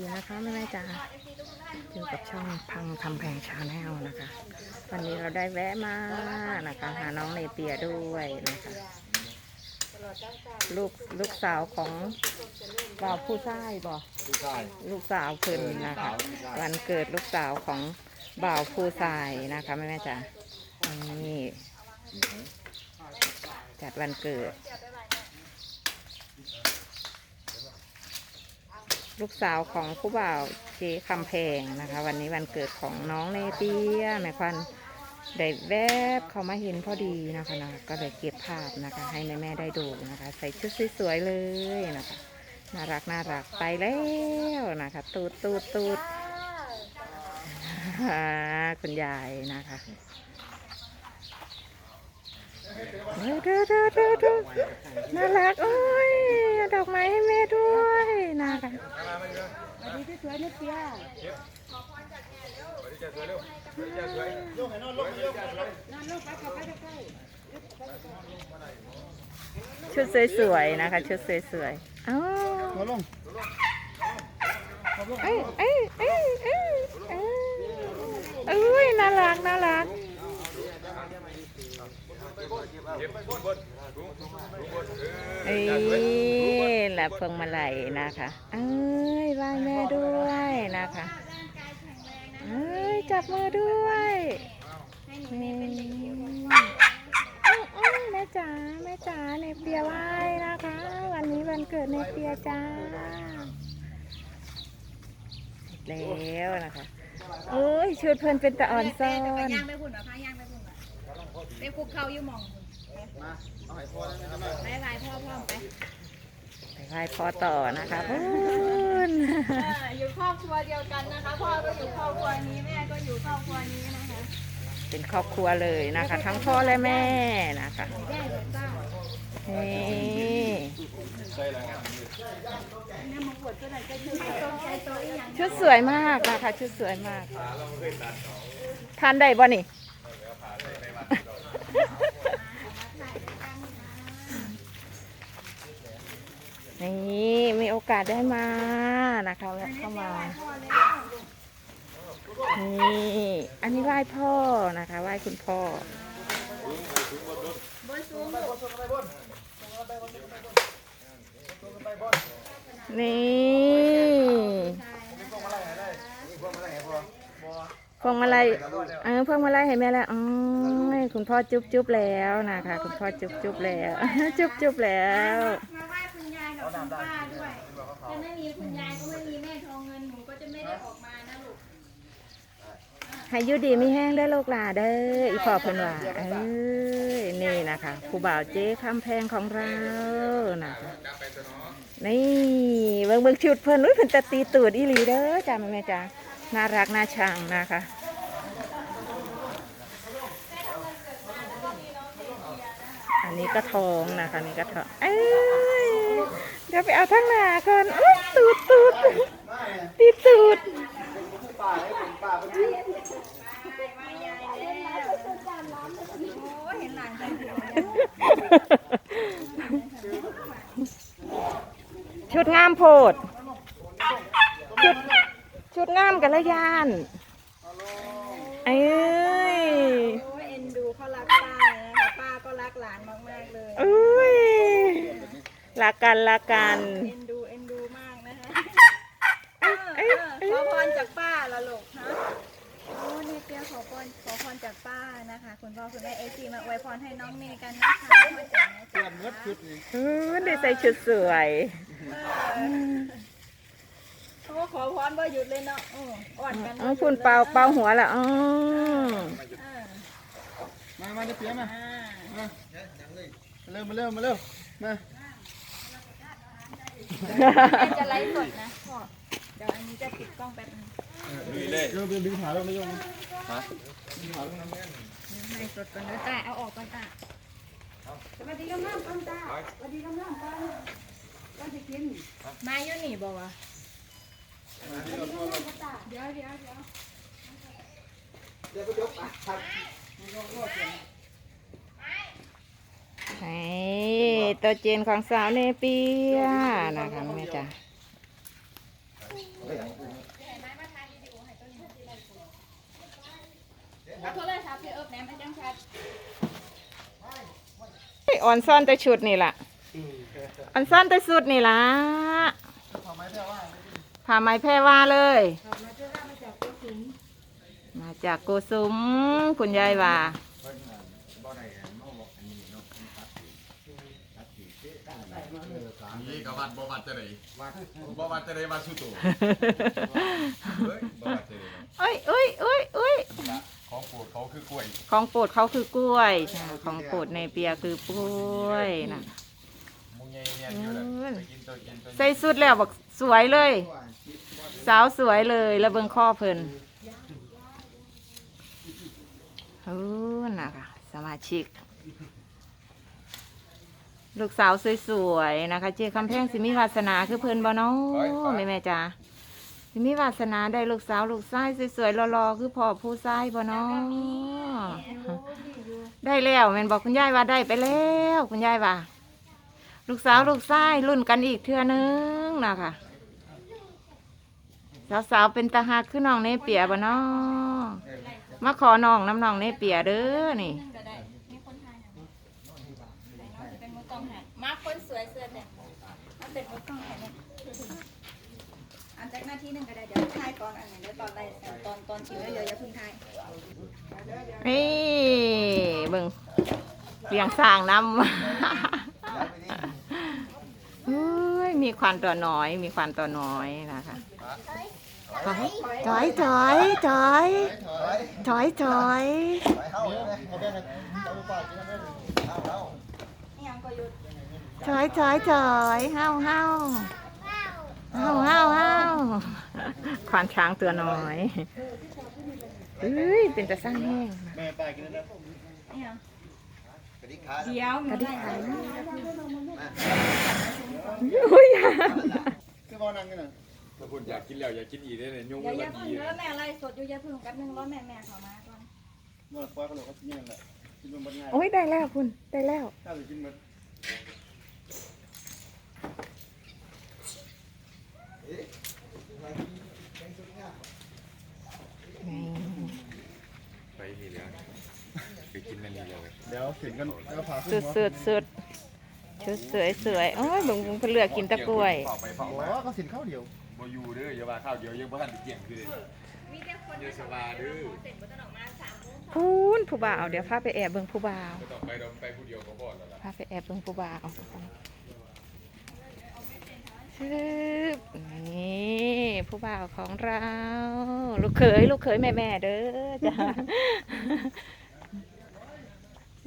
ดีนะคะแม่แม่จ๋าอยู่กับช่องพังคำแพงชาแนลนะคะ วันนี้เราได้แวะมานะคะ หาน้องเนเปียด้วยนะคะ ลูกลูกสาวของบ่าวผู้ชายบ่ผู้ชายลูกสาวเพิ่นนะคะ วันเกิดลูกสาวของบ่าวผู้ชายนะคะแม่แม่จ๋านี่จัดวันเกิด ลูกสาวของผู้บ่าวเจ๊คำแพงนะคะ วันนี้วันเกิดของน้องเนเปียแม่ควันได้แวบเขามาเห็นพอดีนะคะนะก็เลยเก็บภาพนะคะ ให้แม่แม่ได้ดูนะคะ ใส่ชุดสวยๆเลยนะคะ น่ารักน่ารักไปแล้วนะคะ ตูดตูดตูดอ่าคุณยายนะคะเฮ้ยดูดูดูดูน่ารักโอ้ยดอกไม้ให้แม่ด้วย นะคะชุดสวยๆนะคะ ชุดสวยๆอ้าวมาลงเอ้ยเอ้ยเอ้ยเอ้ยเอ้ยเอ้ยน่ารักน่ารัก เอ้ยหลับพวงมาลัยนะคะ เอ้ยไหวแม่ด้วยนะคะเอ้ยจับมือด้วยนี่แม่จ๋าแม่จ๋าในเปียไหวนะคะ วันนี้วันเกิดในเปียจ้าแล้วนะคะโอ้ยชุดเพิ่นเป็นตะอ่อนซ่อนย่างไปหุ่นมาพาย่างไปหุ่นมาไปคุกเขาอยู่มอง มาเอาให้พ่อได้ไหมไปไปพ่อพ่อไปไปไหว้พ่อต่อนะคะเพิ่นเอออยู่ครอบครัวเดียวกันนะคะ พ่อก็อยู่ครอบครัวนี้แม่ก็อยู่ครอบครัวนี้นะคะเป็นครอบครัวเลยนะคะ ทั้งพ่อและแม่นะคะแย่เลยจ้านี่ใช่แล้วเนี่ยมาปวดตัวไหนก็ยืนตรงใจตัวอีหยังชุดสวยมากนะคะชุดสวยมากทานได้บ่นี่ นี่มีโอกาสได้มานะคะแวะเข้ามา นี่อันนี้ไหว้พ่อนะคะไหว้คุณพ่อนี่พวงมาลัยเออพวงมาลัยเห็นไหมล่ะอ๋อคุณพ่อจุ๊บจุ๊บแล้วนะคะ คุณพ่อจุ๊บจุ๊บแล้ว จุ๊บจุ๊บแล้ว ยายกับคุณป้าด้วยถ้าไม่มีคุณยายก็ไม่มีแม่ทองเงินหนูก็จะไม่ได้ออกมานะลูกให้อยูดีมีแห้งได้อลูกหลาเด้ออีพ่อเพิ่นว่าเอ้ยนี่นะคะครูบ่าวเจ๊คำแพงของเรานะคะนี่เบิ่งเบิ่งชุดเพิ่นอุ้ยเพิ่นจะตีตูดอีหลีเด้อจ้าแม่แม่จ้าน่ารักน่าชังนะคะอันนี้ก็ทองนะคะนี่ก็ทองเอ้ย เดี๋ยวไปเอาทั้งหนาก่อนอุ๊ยตูดตูดตีตูดชุดงามโพด ชุด ชุดงามกันละยาน เอ้ย โอ้เอ็นดูเขารักป้าเลยนะคะป้าก็รักหลานมากๆเลย อุ้ย รักกันรักกันเอ็นดูเอ็นดูมากนะคะเออเออขอพรจากป้าละลูกฮะโอ้นี่เปียขอพรขอพรจากป้านะคะ คุณพ่อคุณแม่เอซีมาอวยพรให้น้องเมย์กันนะคะพ่อจ๋านะเพื่อนเมื่อชุดนี้อือได้ใส่ชุดสวยเขาก็ขอพรว่าหยุดเลยเนาะอืออ่อนกันอ๋อคุณเป่าเป่าหัวละอ๋อเออมามาได้เปียมาอ่ามาเร็วมาเร็วมาเร็วมา แม่จะไลฟ์สดนะพ่อเดี๋ยวอันนี้จะปิดกล้องแป๊บนึงเร็วเร็วดึงขาลงไม่ยงฮะไลฟ์สดก่อนเดี๋ยวตาเอาออกก่อนตาสวัสดีครับน้ำก่อนตาสวัสดีครับน้ำก่อนก็จะกิน มาอยู่นี่บอกว่าเดี๋ยวเดี๋ยวเดี๋ยวเดี๋ยวไปยกอะครับ ตัวเจนของสาวเนปียนะคะแม่จ้าอ่อนซ่อนแต่ชุดนี่ล่ะอ่อนซ่อนแต่ชุดนี่ล่ะผ่าไม้แพรว่าเลยมาจากโกสุมคุณยายว่า นี่ก็วัดบ่วัดจะได้บ่วัดจะได้วัดสุโตเฮ้ยบ่วัดจะได้เอ้ยเอ้ยเอ้ยเอ้ยของโปรดเขาคือกล้วย ของโปรดเขาคือกล้วยจ้ะของโปรดในเปียคือกล้วยนะมุงใหญ่เนี่ยอยู่เลยไปกินตัวกินตัวใส่สุดแล้วบอกสวยเลย สาวสวยเลยแล้วเบิ่งข้อเพิ่นเออน่ะค่ะ สมาชิก ลูกสาวสวยๆนะคะ เจ๊คำแพงสิมีวาสนาคือเพิ่นบ่เนาะแม่แม่ๆจ๋าสิมีวาสนาได้ลูกสาวลูกชายสวยๆรอๆคือพ่อผู้ชายบ่เนาะได้แล้วแม่นบอกคุณยายว่าได้ไปแล้วคุณยายว่า ลูกสาวลูกชายรุ่นกันอีกเทื่อนึงนะคะสาวๆเป็นตาหักคือน้องเนเปียบ่เนาะมาขอน้องน้ำน้องเนเปียเด้อนี่ เป็นมือกล้องให้เนี่ยอันจากหน้าที่หนึ่งก็ได้เดี๋ยวถ่ายก่อนอันไหนเดี๋ยวตอนใดตอนตอนชิมแล้วเดี๋ยวอย่าเพิ่งถ่ายนี่เบิ่งเปียงสร้างน้ำเฮ้ยมีควันตัวน้อย มีควันตัวน้อยนะคะถอยถอยถอยถอยถอยถอยถอ ยไปเข้าเลยเอาแบ่งกันเอาปากกินเอาแบ่งเอาเอานี่ยังก็หยุดถอยถอยถอยเฮาเฮาเฮาเฮาเฮาควานช้างตัวน้อยเฮ้ยเป็นตะสร้างแห้งแม่ปากกินแล้วนี่ยังกระดิกขาเดี๋ยวมันได้อุ้ยคือบ่นั่งกันน่ะถ้าคุณอยากกินแล้วอยากกินอีกได้เนี่ยยงเดี๋ยวอละย่าเพิ่งดีเด้อแม่ไล่สดอยู่อย่าเพิ่งแป๊บนึงรอแม่แม่เขามาก่อนเมื่อคว้าก็เลยเขากินนั่นแหละ กินมันบ่ง่ายโอ้ยได้แล้วคุณได้แล้ว ถ้าจะกินมันไปนี่แล้วไปกินนั่นนี่แล้วเดี๋ยวถึงกันแล้วพาสุดสุดสุดชุดสวยสวยโอ้ยบุ้งบุ้งเพิ่นเลือกกินแตะกล้วยเฝ้าไปเฝ้าโอ้มาก็สินข้าวเดียวบ่อยู่เด้ออย่าว่าข้าวเดียวยังบ่ทันได้เกี่ยงคือเด้อเดี๋ยวสบายเด้อพู นผู้บ่าวเดี๋ยวพาไปแอบเบิ่งผู้บ่าวบ่ต้องไปดอกไปผู้เดียวก็พอแล้วล่ะพาไปแอบเบิ่งผู้บ่าวชึบนี่ผู้บ่าวของเรา ลูกเขยลูกเขยแม่แม่ๆเด้อจ้า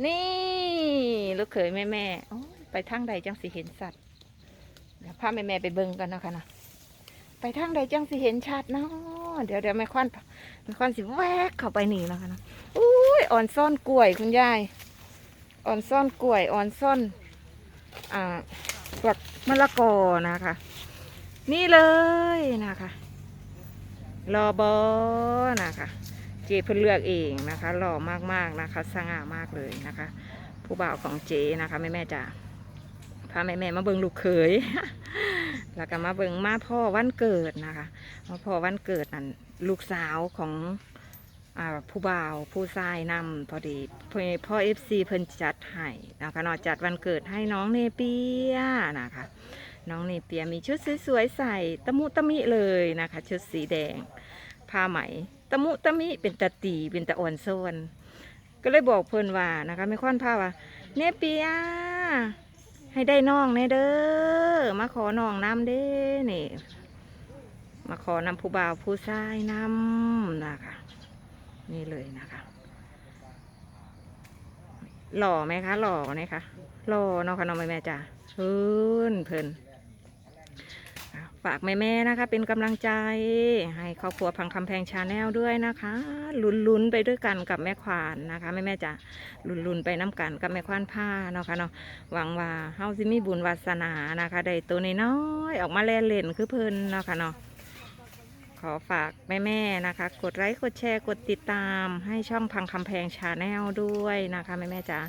นี่ลูกเขยแม่แม่ๆโอ้ยไปทางใดจังสิเห็นสัตว์เดี๋ยวพาแม่แม่ๆไปเบิ่งกันเนาะค่ะนะไปทางใดจังสิเห็นชัดเนาะเดี๋ยวเดี๋ยวแม่ควันแม่ควันสิแวกเข้าไปนี่แล้วค่ะนะอุ้ย อ่อนซ่อนกล้วยคุณยาย อ่อนซ่อนกล้วย อ่อนซ่อน อ่าเปลือกมะละกอนะคะ นี่เลยนะคะ รอบอนะคะ เจเพิ่นเลือกเองนะคะ หล่อมากๆนะคะ สง่ามากเลยนะคะ ผู้บ่าวของเจนะคะแม่แม่จ๋าพาแม่แม่มาเบิงลูกเขยแล้วก็มาเบิงมาพ่อวันเกิดนะคะ มาพ่อวันเกิดนั่นลูกสาวของ ผู้บ่าวผู้ชายนำพอดีพ่อเอฟซีเพิ่นจัดให้นะคะเนอกจัดวันเกิดให้น้องเนเปียนะคะ น้องเนเปียมีชุดสวยๆใส่ตะมุตะมิเลยนะคะ ชุดสีแดงผ้าไหมตะมุตะมิเป็นตะตีเป็นตะอ่อนโซนก็เลยบอกเพิ่นว่านะคะไม่ค่อนผ้าว่าเนเปียให้ได้น้องแน่เด้อมาขอน้องน้ำเด้นี่ มาขอนำผู้บ่าวผู้ชายนำนะคะ นี่เลยนะคะ หล่อไหมคะ หล่อไหมคะ หล่อเนาะค่ะน้องแม่แม่จ้ะเพิ่นเพิ่นฝากแม่แม่ ๆ นะคะ เป็นกำลังใจ ให้ครอบครัวพังคำแพงชาแนลด้วยนะคะ ลุ้นๆไปด้วยกันกับแม่ควานนะคะ แม่แม่ๆจ้ะลุ้นๆไปน้ำกันกับแม่ควานผ้าเนาะค่ะเนาะหวังว่าเฮาสิมีบุญวาสนานะคะได้ตัวน้อยๆออกมาแล่นเล่นคือเพลินเนาะค่ะเนาะ อฝากแม่ๆนะคะ กดไลค์กดแชร์กดติดตามให้ช่องพังคำแพงชาแนลด้วยนะคะแม่ๆจ๋า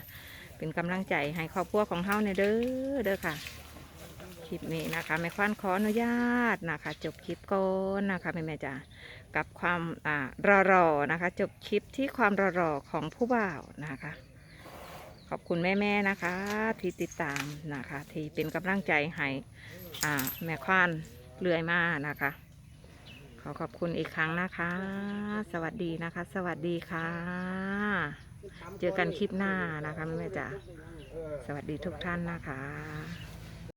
เป็นกำลังใจให้ครอบครัวของเฮาในยเด้อเด้อค่ะ คลิปนี้นะคะแม่ควันขออนุญาตนะคะ จบคลิปก่อนนะคะแม่แม่ๆจ๋ากับความอ่ารอๆนะคะ จบคลิปที่ความรอๆของผู้บ่าวนะคะขอบคุณแม่ ๆ นะคะ ที่ติดตามนะคะ ที่เป็นกำลังใจให้แม่ควันเรื่อยมานะคะ ขอขอบคุณอีกครั้งนะคะ สวัสดีนะคะ สวัสดีค่ะ เจอกันคลิปหน้านะคะแม่จ๋าสวัสดีทุกท่านนะคะ